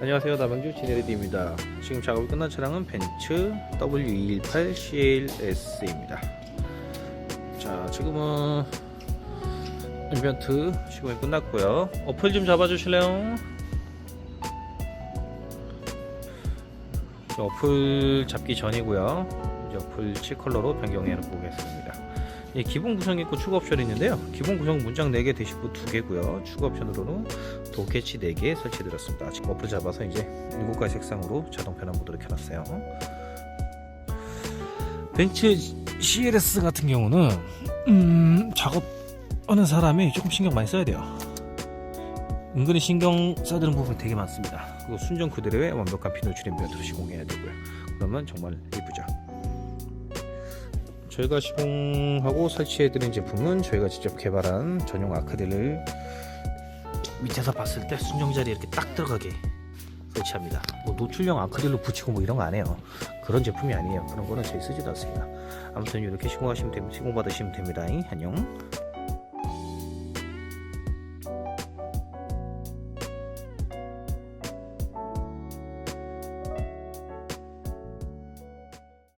안녕하세요. 나병주 진에레디입니다. 지금 작업이 끝난 차량은 벤츠 W218CLS입니다. 자 지금은 인벤트 시공이 끝났고요. 어플 좀 잡아주실래요? 자, 어플 잡기 전이고요. 이제 어플 7컬러로 변경해 보겠습니다 예, 기본 구성이 있고 추가 옵션이 있는데요. 기본 구성 문장 4개 대시보 2개고요. 추가 옵션으로는 도캐치 4개 설치해 드렸습니다. 지금 어플 잡아서 이제 7가지 색상으로 자동 변환 모드를 켜놨어요. 벤츠 CLS 같은 경우는 음, 작업하는 사람이 조금 신경 많이 써야 돼요. 은근히 신경 써야 되는 부분 되게 많습니다. 그리고 순정 그대로의 완벽한 비 노출 인벤트로 시공해야 되고요. 그러면 정말 예쁘죠 저희가 시공하고 설치해드린 제품은 저희가 직접 개발한 전용 아크릴을 밑에서 봤을 때 순정 자리에 이렇게 딱 들어가게 설치합니다. 뭐 노출형 아크릴로 붙이고 뭐 이런 거 안 해요. 그런 제품이 아니에요. 그런 거는 저희 쓰지도 않습니다. 아무튼 이렇게 시공하시면 됩니다. 시공 받으시면 됩니다. 안녕.